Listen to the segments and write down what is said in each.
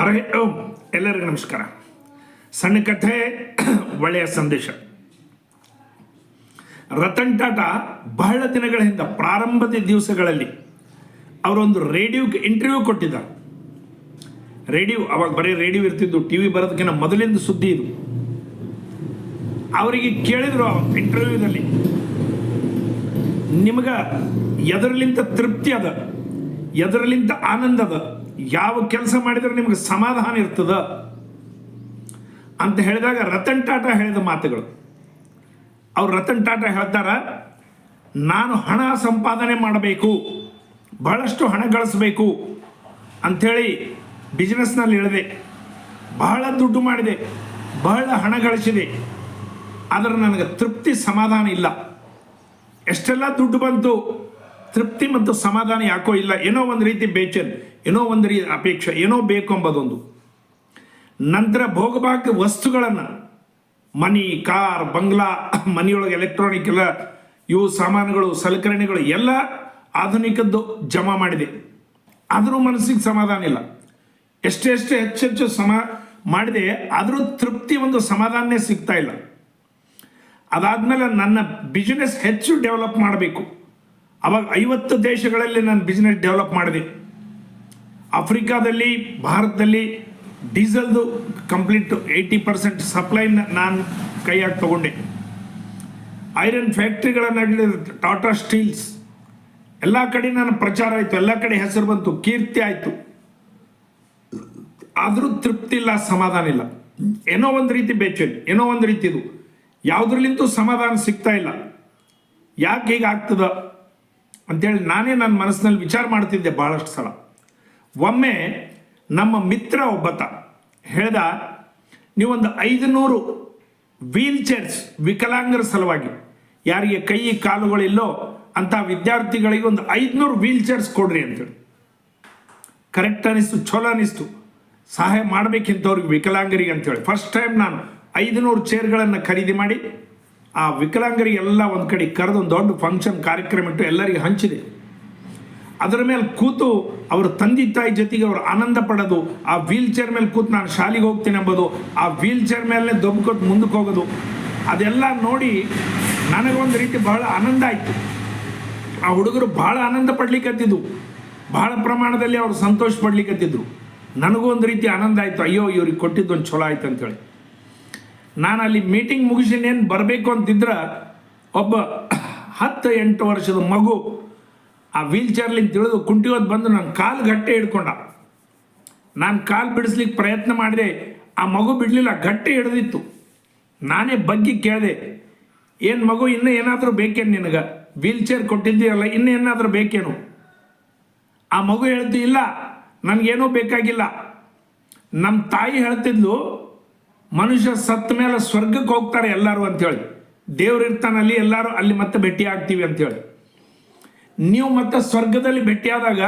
ಹರೇ ಓಂ. ಎಲ್ಲರಿಗೂ ನಮಸ್ಕಾರ. ಸಣ್ಣ ಕಥೆ, ಒಳ್ಳೆಯ ಸಂದೇಶ. ರತನ್ ಟಾಟಾ ಬಹಳ ದಿನಗಳ ಹಿಂದೆ ಪ್ರಾರಂಭದ ದಿವಸಗಳಲ್ಲಿ ಅವರೊಂದು ರೇಡಿಯೋಗೆ ಇಂಟರ್ವ್ಯೂ ಕೊಟ್ಟಿದ್ದಾರೆ. ರೇಡಿಯೋ, ಅವಾಗ ಬರೀ ರೇಡಿಯೋ ಇರ್ತಿದ್ದು ಟಿ ವಿ ಬರೋದಕ್ಕಿಂತ ಮೊದಲಿಂದ ಸುದ್ದಿ ಇದು. ಅವರಿಗೆ ಕೇಳಿದ್ರು ಇಂಟರ್ವ್ಯೂದಲ್ಲಿ ನಿಮಗೆ ಎದರಲಿಂತ ತೃಪ್ತಿ ಅದ? ಎದರಲಿಂತ ಆನಂದ ಅದ? ಯಾವ ಕೆಲಸ ಮಾಡಿದ್ರೆ ನಿಮಗೆ ಸಮಾಧಾನ ಇರ್ತದ? ಅಂತ ಹೇಳಿದಾಗ ರತನ್ ಟಾಟಾ ಹೇಳಿದ ಮಾತುಗಳು. ಅವ್ರು ರತನ್ ಟಾಟಾ ಹೇಳ್ತಾರ, ನಾನು ಹಣ ಸಂಪಾದನೆ ಮಾಡಬೇಕು, ಬಹಳಷ್ಟು ಹಣ ಗಳಿಸಬೇಕು ಅಂಥೇಳಿ ಬಿಸ್ನೆಸ್ನಲ್ಲಿ ಇಳಿದೆ ಬಹಳ ದುಡ್ಡು ಮಾಡಿದೆ, ಬಹಳ ಹಣ ಗಳಿಸಿದೆ. ಆದರೆ ನನಗೆ ತೃಪ್ತಿ ಸಮಾಧಾನ ಇಲ್ಲ. ಎಷ್ಟೆಲ್ಲ ದುಡ್ಡು ಬಂತು ತೃಪ್ತಿ ಮತ್ತು ಸಮಾಧಾನ ಯಾಕೋ ಇಲ್ಲ? ಏನೋ ಒಂದು ರೀತಿ ಬೇಚನ್, ಏನೋ ಒಂದು ರೀತಿ ಅಪೇಕ್ಷೆ, ಏನೋ ಬೇಕು ಎಂಬುದೊಂದು ನಂತರ ಭೋಗಭಾಗ್ಯ ವಸ್ತುಗಳನ್ನು, ಮನಿ, ಕಾರ್, ಬಂಗ್ಲಾ, ಮನೆಯೊಳಗೆ ಎಲೆಕ್ಟ್ರಾನಿಕ್ ಎಲ್ಲ, ಇವು ಸಾಮಾನುಗಳು, ಸಲಕರಣೆಗಳು ಎಲ್ಲ ಆಧುನಿಕದ್ದು ಜಮಾ ಮಾಡಿದೆ. ಆದರೂ ಮನಸ್ಸಿಗೆ ಸಮಾಧಾನ ಇಲ್ಲ. ಎಷ್ಟೆಷ್ಟು ಹೆಚ್ಚೆಚ್ಚು ಸಮ ಮಾಡಿದೆ, ಆದರೂ ತೃಪ್ತಿ ಒಂದು ಸಮಾಧಾನನೇ ಸಿಗ್ತಾ ಇಲ್ಲ. ಅದಾದಮೇಲೆ ನನ್ನ ಬಿಸ್ನೆಸ್ ಹೆಚ್ಚು ಡೆವಲಪ್ ಮಾಡಬೇಕು. ಅವಾಗ ಐವತ್ತು ದೇಶಗಳಲ್ಲಿ ನಾನು ಬಿಸ್ನೆಸ್ ಡೆವಲಪ್ ಮಾಡಿದೆ. ಆಫ್ರಿಕಾದಲ್ಲಿ, ಭಾರತದಲ್ಲಿ ಡೀಸೆಲ್ದು ಕಂಪ್ಲೀಟ್ ಏಯ್ಟಿ ಪರ್ಸೆಂಟ್ ಸಪ್ಲೈನ ನಾನು ಕೈಯಾಗಿ ತಗೊಂಡೆ. ಐರನ್ ಫ್ಯಾಕ್ಟ್ರಿಗಳನ್ನು ಟಾಟಾ ಸ್ಟೀಲ್ಸ್, ಎಲ್ಲ ಕಡೆ ನಾನು ಪ್ರಚಾರ ಆಯಿತು. ಎಲ್ಲ ಕಡೆ ಹೆಸರು ಬಂತು. ಕೀರ್ತಿ ಆಯಿತು. ಆದರೂ ತೃಪ್ತಿ ಇಲ್ಲ, ಸಮಾಧಾನ ಇಲ್ಲ. ಏನೋ ಒಂದು ರೀತಿ ಬೇಚನ್ ಏನೋ ಒಂದು ರೀತಿ ಇದು. ಯಾವುದ್ರಲ್ಲಿಂತೂ ಸಮಾಧಾನ ಸಿಗ್ತಾ ಇಲ್ಲ. ಯಾಕೆ ಹೀಗಾಗ್ತದ? ಅಂತೇಳಿ ನಾನೇ ನನ್ನ ಮನಸ್ಸಿನಲ್ಲಿ ವಿಚಾರ ಮಾಡ್ತಿದ್ದೆ ಭಾಳಷ್ಟು ಸಲ. ಒಮ್ಮೆ ನಮ್ಮ ಮಿತ್ರ ಒಬ್ಬತ ಹೇಳ್ದ, ನೀವೊಂದು ಐದುನೂರು ವೀಲ್ ಚೇರ್ಸ್ ವಿಕಲಾಂಗರ ಸಲುವಾಗಿ, ಯಾರಿಗೆ ಕೈ, ಕಾಲುಗಳಿಲ್ಲೋ ಅಂಥ ವಿದ್ಯಾರ್ಥಿಗಳಿಗೆ ಒಂದು ಐದುನೂರು ವೀಲ್ ಚೇರ್ಸ್ ಕೊಡ್ರಿ ಅಂತೇಳಿ. ಕರೆಕ್ಟ್ ಅನಿಸ್ತು, ಛಲೋ ಅನಿಸ್ತು. ಸಹಾಯ ಮಾಡಬೇಕಿಂತವ್ರಿಗೆ ವಿಕಲಾಂಗರಿಗೆ ಅಂತೇಳಿ. ಫಸ್ಟ್ ಟೈಮ್ ನಾನು ಐದುನೂರು ಚೇರ್ಗಳನ್ನು ಖರೀದಿ ಮಾಡಿ ಆ ವಿಕಲಾಂಗರಿಗೆಲ್ಲ ಒಂದು ಕಡೆ ಕರೆದು ಒಂದು ದೊಡ್ಡ ಫಂಕ್ಷನ್ ಕಾರ್ಯಕ್ರಮ ಇಟ್ಟು ಎಲ್ಲರಿಗೆ ಹಂಚಿದೆ. ಅದರ ಮೇಲೆ ಕೂತು ಅವರು ತಂದೆ ತಾಯಿ ಜೊತೆಗೆ ಅವರು ಆನಂದ ಪಡೋದು, ಆ ವೀಲ್ ಚೇರ್ ಮೇಲೆ ಕೂತು ನಾನು ಶಾಲೆಗೆ ಹೋಗ್ತೀನಿ ಎಂಬುದು ಆ ವೀಲ್ ಚೇರ್ ಮೇಲೆ ದೊಬ್ಕೊಟ್ಟು ಮುಂದಕ್ಕೆ ಹೋಗೋದು, ಅದೆಲ್ಲ ನೋಡಿ ನನಗೊಂದು ರೀತಿ ಬಹಳ ಆನಂದ ಆಯಿತು. ಆ ಹುಡುಗರು ಬಹಳ ಆನಂದ ಪಡ್ಲಿಕ್ಕತ್ತಿದ್ದು ಬಹಳ ಪ್ರಮಾಣದಲ್ಲಿ ಅವರು ಸಂತೋಷ ಪಡ್ಲಿಕ್ಕತ್ತಿದ್ರು ನನಗೂ ಒಂದು ರೀತಿ ಆನಂದ ಆಯಿತು. ಅಯ್ಯೋ, ಇವ್ರಿಗೆ ಕೊಟ್ಟಿದ್ದು ಒಂದು ಚಲೋ ಆಯ್ತು ಅಂತೇಳಿ ನಾನು ಅಲ್ಲಿ ಮೀಟಿಂಗ್ ಮುಗಿಸಿನೇನು ಬರಬೇಕು ಅಂತಿದ್ರೆ ಒಬ್ಬ ಹತ್ತು ಎಂಟು ವರ್ಷದ ಮಗು ಆ ವೀಲ್ ಚೇರ್ಲಿಂದ ತಿಳಿದು ಕುಂಟಿಯೋದು ಬಂದು ನನ್ನ ಕಾಲು ಗಟ್ಟೆ ಹಿಡ್ಕೊಂಡ. ನಾನು ಕಾಲು ಬಿಡಿಸ್ಲಿಕ್ಕೆ ಪ್ರಯತ್ನ ಮಾಡಿದೆ, ಆ ಮಗು ಬಿಡಲಿಲ್ಲ, ಗಟ್ಟೆ ಹಿಡ್ದಿತ್ತು. ನಾನೇ ಬಗ್ಗಿ ಕೇಳಿದೆ, ಏನು ಮಗು, ಇನ್ನೂ ಏನಾದರೂ ಬೇಕೇನು ನಿನಗೆ? ವೀಲ್ ಚೇರ್ ಕೊಟ್ಟಿದ್ದೀರಲ್ಲ ಇನ್ನೂ ಏನಾದರೂ ಬೇಕೇನು? ಆ ಮಗು ಹೇಳ್ತು ಇಲ್ಲ, ನನಗೇನೂ ಬೇಕಾಗಿಲ್ಲ. ನಮ್ಮ ತಾಯಿ ಹೇಳ್ತಿದ್ಲು ಮನುಷ್ಯ ಸತ್ತ ಮೇಲೆ ಸ್ವರ್ಗಕ್ಕೆ ಹೋಗ್ತಾರೆ ಎಲ್ಲರೂ ಅಂತೇಳಿ ದೇವ್ರು ಇರ್ತಾನಲ್ಲಿ ಎಲ್ಲರೂ ಅಲ್ಲಿ ಮತ್ತೆ ಭೇಟಿ ಆಗ್ತೀವಿ ಅಂತೇಳಿ ನೀವು ಮತ್ತೆ ಸ್ವರ್ಗದಲ್ಲಿ ಭೇಟಿಯಾದಾಗ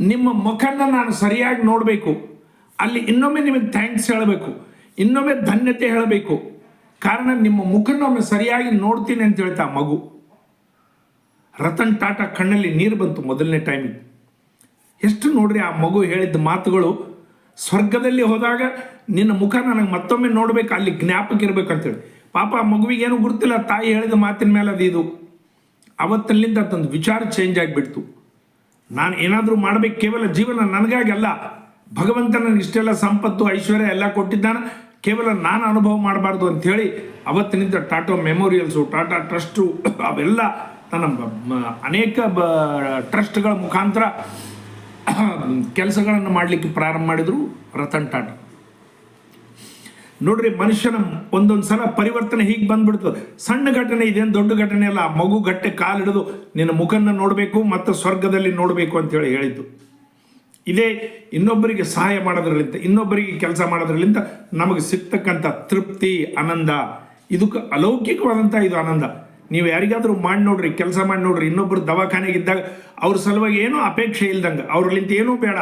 ನಿಮ್ಮ ಮುಖನ ನಾನು ಸರಿಯಾಗಿ ನೋಡಬೇಕು. ಅಲ್ಲಿ ಇನ್ನೊಮ್ಮೆ ನಿಮಗೆ ಥ್ಯಾಂಕ್ಸ್ ಹೇಳಬೇಕು. ಇನ್ನೊಮ್ಮೆ ಧನ್ಯತೆ ಹೇಳಬೇಕು. ಕಾರಣ ನಿಮ್ಮ ಮುಖನೊಮ್ಮೆ ಸರಿಯಾಗಿ ನೋಡ್ತೀನಿ ಅಂತ ಹೇಳ್ತಾ ಮಗು. ರತನ್ ಟಾಟಾ ಕಣ್ಣಲ್ಲಿ ನೀರು ಬಂತು ಮೊದಲನೇ ಟೈಮಿಗೆ ಎಷ್ಟು ನೋಡ್ರಿ ಆ ಮಗು ಹೇಳಿದ ಮಾತುಗಳು ಸ್ವರ್ಗದಲ್ಲಿ ಹೋದಾಗ ನಿನ್ನ ಮುಖ ನನಗೆ ಮತ್ತೊಮ್ಮೆ ನೋಡ್ಬೇಕು, ಅಲ್ಲಿ ಜ್ಞಾಪಕ ಇರ್ಬೇಕು ಅಂತೇಳಿ ಪಾಪ ಆ ಮಗುವಿಗೆ ಏನು ಗುರುತಿಲ್ಲ, ತಾಯಿ ಹೇಳಿದ ಮಾತಿನ ಮೇಲೆ ಅದು ಇದು. ಅವತ್ತಲ್ಲಿಂದ ತಂದು ವಿಚಾರ ಚೇಂಜ್ ಆಗಿಬಿಡ್ತು. ನಾನು ಏನಾದರೂ ಮಾಡಬೇಕು, ಕೇವಲ ಜೀವನ ನನಗಾಗಿ ಅಲ್ಲ ಭಗವಂತ ನನಗೆ ಇಷ್ಟೆಲ್ಲ ಸಂಪತ್ತು, ಐಶ್ವರ್ಯ ಎಲ್ಲ ಕೊಟ್ಟಿದ್ದಾನೆ, ಕೇವಲ ನಾನು ಅನುಭವ ಮಾಡಬಾರ್ದು ಅಂಥೇಳಿ ಅವತ್ತಿನಿಂದ ಟಾಟಾ ಮೆಮೋರಿಯಲ್ಸು ಟಾಟಾ ಟ್ರಸ್ಟು ಅವೆಲ್ಲ ನನ್ನ ಅನೇಕ ಬ ಟ್ರಸ್ಟ್ಗಳ ಮುಖಾಂತರ ಕೆಲಸಗಳನ್ನು ಮಾಡಲಿಕ್ಕೆ ಪ್ರಾರಂಭ ಮಾಡಿದರು ರತನ್ ಟಾಟಾ. ನೋಡ್ರಿ, ಮನುಷ್ಯನ ಒಂದೊಂದು ಸಲ ಪರಿವರ್ತನೆ ಹೀಗೆ ಬಂದ್ಬಿಡ್ತು. ಸಣ್ಣ ಘಟನೆ ಇದೇನು ದೊಡ್ಡ ಘಟನೆ ಅಲ್ಲ. ಮಗು ಗಟ್ಟೆ ಕಾಲು ಕಾಲಿಡಿದು ನಿನ್ನ ಮುಖನ್ನ ನೋಡಬೇಕು, ಮತ್ತು ಸ್ವರ್ಗದಲ್ಲಿ ನೋಡಬೇಕು ಅಂತೇಳಿ ಹೇಳಿದ್ದು. ಇದೇ ಇನ್ನೊಬ್ಬರಿಗೆ ಸಹಾಯ ಮಾಡೋದ್ರಲ್ಲಿಂದ ಇನ್ನೊಬ್ಬರಿಗೆ ಕೆಲಸ ಮಾಡೋದ್ರಲ್ಲಿಂದ ನಮಗೆ ಸಿಗ್ತಕ್ಕಂಥ ತೃಪ್ತಿ, ಆನಂದ, ಇದಕ್ಕೆ ಅಲೌಕಿಕವಾದಂಥ ಇದು ಆನಂದ. ನೀವು ಯಾರಿಗಾದರೂ ಮಾಡಿ ನೋಡ್ರಿ, ಕೆಲಸ ಮಾಡಿ ನೋಡ್ರಿ ಇನ್ನೊಬ್ಬರು ದವಾಖಾನೆಗೆ ಇದ್ದಾಗ ಅವ್ರ ಸಲುವಾಗಿ ಏನೂ ಅಪೇಕ್ಷೆ ಇಲ್ದಂಗೆ. ಅವ್ರಲ್ಲಿಂದ ಏನೂ ಬೇಡ.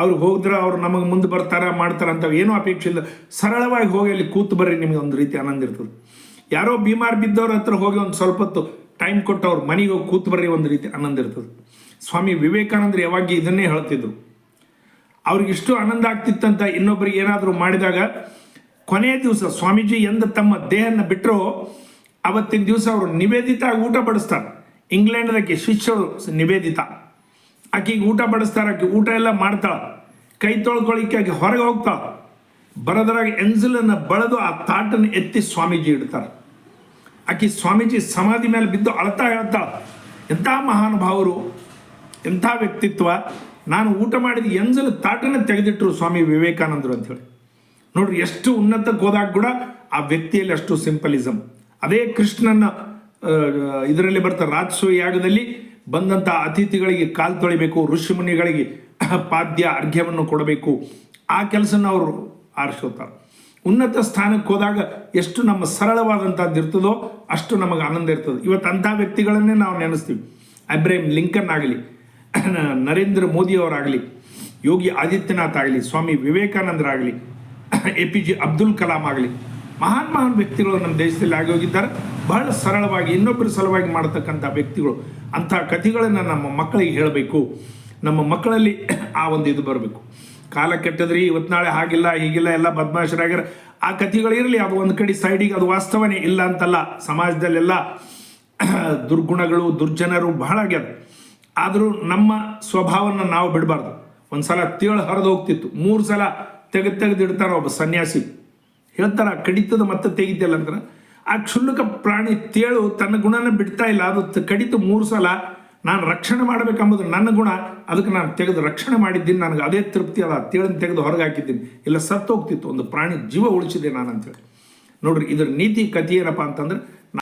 ಅವ್ರಿಗೆ ಹೋದ್ರೆ ಅವ್ರು ನಮಗೆ ಮುಂದೆ ಬರ್ತಾರ, ಮಾಡ್ತಾರ ಅಂತ ಏನೂ ಅಪೇಕ್ಷೆ ಇಲ್ಲ. ಸರಳವಾಗಿ ಹೋಗಿ ಅಲ್ಲಿ ಕೂತು ಬರ್ರಿ, ನಿಮಗೆ ಒಂದು ರೀತಿ ಆನಂದ ಇರ್ತದೆ. ಯಾರೋ ಬಿಮಾರ್ ಬಿದ್ದವ್ರ ಹತ್ರ ಹೋಗಿ ಒಂದು ಸ್ವಲ್ಪ ಹೊತ್ತು ಟೈಮ್ ಕೊಟ್ಟು ಅವ್ರ ಮನೆಗೆ ಹೋಗಿ ಕೂತು ಬರ್ರಿ ಒಂದು ರೀತಿ ಆನಂದ ಇರ್ತದೆ. ಸ್ವಾಮಿ ವಿವೇಕಾನಂದರು ಯಾವಾಗ ಇದನ್ನೇ ಹೇಳ್ತಿದ್ರು. ಅವ್ರಿಗಿಷ್ಟು ಆನಂದ ಆಗ್ತಿತ್ತಂತ ಇನ್ನೊಬ್ಬರಿಗೆ ಏನಾದರೂ ಮಾಡಿದಾಗ ಕೊನೆಯ ದಿವಸ ಸ್ವಾಮೀಜಿ ಎಂದ ತಮ್ಮ ದೇಹನ ಬಿಟ್ಟರು ಅವತ್ತಿನ ದಿವಸ ಅವರು ನಿವೇದಿತ ಊಟ ಬಡಿಸ್ತಾರೆ. ಇಂಗ್ಲೆಂಡ್ದಕ್ಕೆ ಶಿಷ್ಯರು ನಿವೇದಿತ. ಆಕೆಗೆ ಊಟ ಬಡಿಸ್ತಾರೆ, ಆಕೆ ಊಟ ಎಲ್ಲ ಮಾಡ್ತಾಳ. ಕೈ ತೊಳ್ಕೊಳಿಕ್ಕೆ ಆಕೆ ಹೊರಗೆ ಹೋಗ್ತಾಳ. ಬರೋದ್ರಾಗ ಎಂಜಲನ್ನು ಬಳದು ಆ ತಾಟನ್ನು ಎತ್ತಿ ಸ್ವಾಮೀಜಿ ಇಡ್ತಾರೆ. ಆಕೆ ಸ್ವಾಮೀಜಿ ಸಮಾಧಿ ಮೇಲೆ ಬಿದ್ದು ಅಳ್ತಾ ಹೇಳ್ತಾಳ, ಎಂಥ ಮಹಾನುಭಾವರು, ಎಂಥ ವ್ಯಕ್ತಿತ್ವ. ನಾನು ಊಟ ಮಾಡಿದ ಎಂಜಲು ತಾಟನ್ನು ತೆಗೆದಿಟ್ಟರು ಸ್ವಾಮಿ ವಿವೇಕಾನಂದರು ಅಂತೇಳಿ ನೋಡ್ರಿ, ಎಷ್ಟು ಉನ್ನತಕ್ಕೆ ಹೋದಾಗ ಕೂಡ ಆ ವ್ಯಕ್ತಿಯಲ್ಲಿ ಅಷ್ಟು ಸಿಂಪಲಿಸಮ್. ಅದೇ ಕೃಷ್ಣನ ಇದರಲ್ಲಿ ಬರ್ತಾರೆ ರಾಜಸೂ ಯಾಗದಲ್ಲಿ ಬಂದಂಥ ಅತಿಥಿಗಳಿಗೆ ಕಾಲು ತೊಳಿಬೇಕು, ಋಷಿಮುನಿಗಳಿಗೆ ಪಾದ್ಯ ಅರ್ಘ್ಯವನ್ನು ಕೊಡಬೇಕು. ಆ ಕೆಲಸನ ಅವರು ಆರಿಸೋತಾರೆ ಉನ್ನತ ಸ್ಥಾನಕ್ಕೆ ಹೋದಾಗ ಎಷ್ಟು ನಮ್ಮ ಸರಳವಾದಂಥದ್ದು ಇರ್ತದೋ ಅಷ್ಟು ನಮಗೆ ಆನಂದ ಇರ್ತದೆ. ಇವತ್ತು ಅಂಥ ವ್ಯಕ್ತಿಗಳನ್ನೇ ನಾವು ನೆನೆಸ್ತೀವಿ. ಅಬ್ರಾಹಿಂ ಲಿಂಕನ್ ಆಗಲಿ, ನರೇಂದ್ರ ಮೋದಿ ಅವರಾಗಲಿ, ಯೋಗಿ ಆದಿತ್ಯನಾಥ್ ಆಗಲಿ, Swami ವಿವೇಕಾನಂದರಾಗಲಿ, A P J Abdul Kalam ಆಗಲಿ ಮಹಾನ್ ಮಹಾನ್ ವ್ಯಕ್ತಿಗಳು ನಮ್ಮ ದೇಶದಲ್ಲಿ ಆಗಿ ಹೋಗಿದ್ದಾರೆ ಬಹಳ ಸರಳವಾಗಿ ಇನ್ನೊಬ್ಬರ ಸಲುವಾಗಿ ಮಾಡತಕ್ಕಂಥ ವ್ಯಕ್ತಿಗಳು, ಅಂಥ ಕಥೆಗಳನ್ನು ನಮ್ಮ ಮಕ್ಕಳಿಗೆ ಹೇಳಬೇಕು. ನಮ್ಮ ಮಕ್ಕಳಲ್ಲಿ ಆ ಒಂದು ಇದು ಬರಬೇಕು. ಕಾಲ ಕೆಟ್ಟದ್ರಿ ಇವತ್ತು ನಾಳೆ ಹಾಗಿಲ್ಲ, ಹೀಗಿಲ್ಲ, ಎಲ್ಲ ಬದಮಾಶರಾಗ್ಯಾರ. ಆ ಕಥೆಗಳಿರಲಿ ಅದು ಒಂದು ಕಡೆ ಸೈಡಿಗೆ ಅದು ವಾಸ್ತವನೇ ಇಲ್ಲ ಅಂತಲ್ಲ, ಸಮಾಜದಲ್ಲೆಲ್ಲ ದುರ್ಗುಣಗಳು, ದುರ್ಜನರು ಬಹಳ ಆಗ್ಯದ ಆದರೂ ನಮ್ಮ ಸ್ವಭಾವನ ನಾವು ಬಿಡಬಾರ್ದು. ಒಂದು ಸಲ ತೇಳು ಹರಿದು ಹೋಗ್ತಿತ್ತು. ಮೂರು ಸಲ ತೆಗೆದು ತೆಗೆದು ಇಡ್ತಾರ ಒಬ್ಬ ಸನ್ಯಾಸಿ. ಹೇಳ್ತಾರ ಕಡಿತದ ಮತ್ತೆ ತೆಗಿತಿಲ್ಲ ಅಂದ್ರೆ ಆ ಕ್ಷುಲ್ಲಕ ಪ್ರಾಣಿ ತೇಳು ತನ್ನ ಗುಣನ ಬಿಡ್ತಾ ಇಲ್ಲ. ಅದು ಕಡಿತ ಕಡಿತು ಮೂರು ಸಲ ನಾನು ರಕ್ಷಣೆ ಮಾಡಬೇಕೆಂಬುದು ನನ್ನ ಗುಣ. ಅದಕ್ಕೆ ನಾನು ತೆಗೆದು ರಕ್ಷಣೆ ಮಾಡಿದ್ದೀನಿ. ನನಗೆ ಅದೇ ತೃಪ್ತಿ ಅದ. ತೇಳನ್ನು ತೆಗೆದು ಹೊರಗೆ ಹಾಕಿದ್ದೀನಿ. ಇಲ್ಲ ಸತ್ತು ಹೋಗ್ತಿತ್ತು ಒಂದು ಪ್ರಾಣಿ ಜೀವ ಉಳಿಸಿದೆ ನಾನು ಅಂತೇಳಿ. ನೋಡ್ರಿ, ಇದ್ರ ನೀತಿ ಕಥೆ ಏನಪ್ಪ ಅಂತಂದ್ರೆ